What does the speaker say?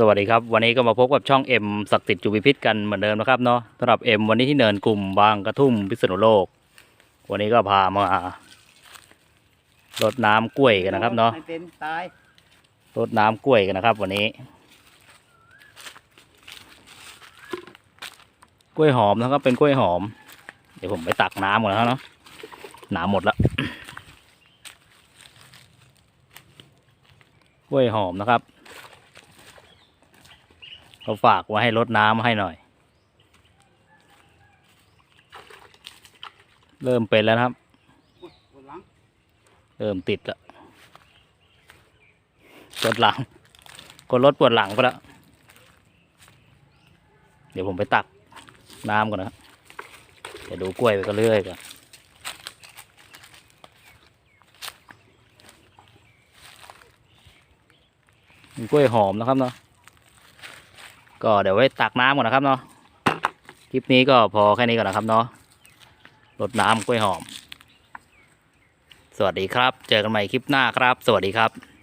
สวัสดีครับ วันนี้ก็มาพบกับช่องเอ็มศักดิ์สิทธิ์จุบิพิษกันเหมือนเดิมนะครับเนาะสำหรับเอ็มวันนี้ที่เนินกลุ่มบางกระทุ่มพิษณุโลก วันนี้ก็พามารดน้ำกล้วยกันนะครับเนาะให้เป็นตายรดน้ำกล้วยกันนะครับ วันนี้ กล้วยหอมนะครับเป็นกล้วยหอม เดี๋ยวผมไปตักน้ำก่อนนะครับเนาะน้ำหมดแล้วกล้วยหอมนะครับ เขาฝากไว้ให้รดน้ำให้หน่อย เริ่มเป็นแล้วครับ เริ่มติดแล้วปวดหลังคนรถปวดหลังไปแล้ว เดี๋ยวผมไปตักน้ำก่อนนะครับเดี๋ยวดูกล้วยไปก็เรื่อยกันกล้วยหอมนะครับเนาะ ก็เดี๋ยวไว้ตักน้ำก่อนนะครับเนาะคลิปนี้ก็พอแค่นี้ก่อนนะครับเนาะรดน้ำกล้วยหอม สวัสดีครับ เจอกันใหม่คลิปหน้าครับ สวัสดีครับ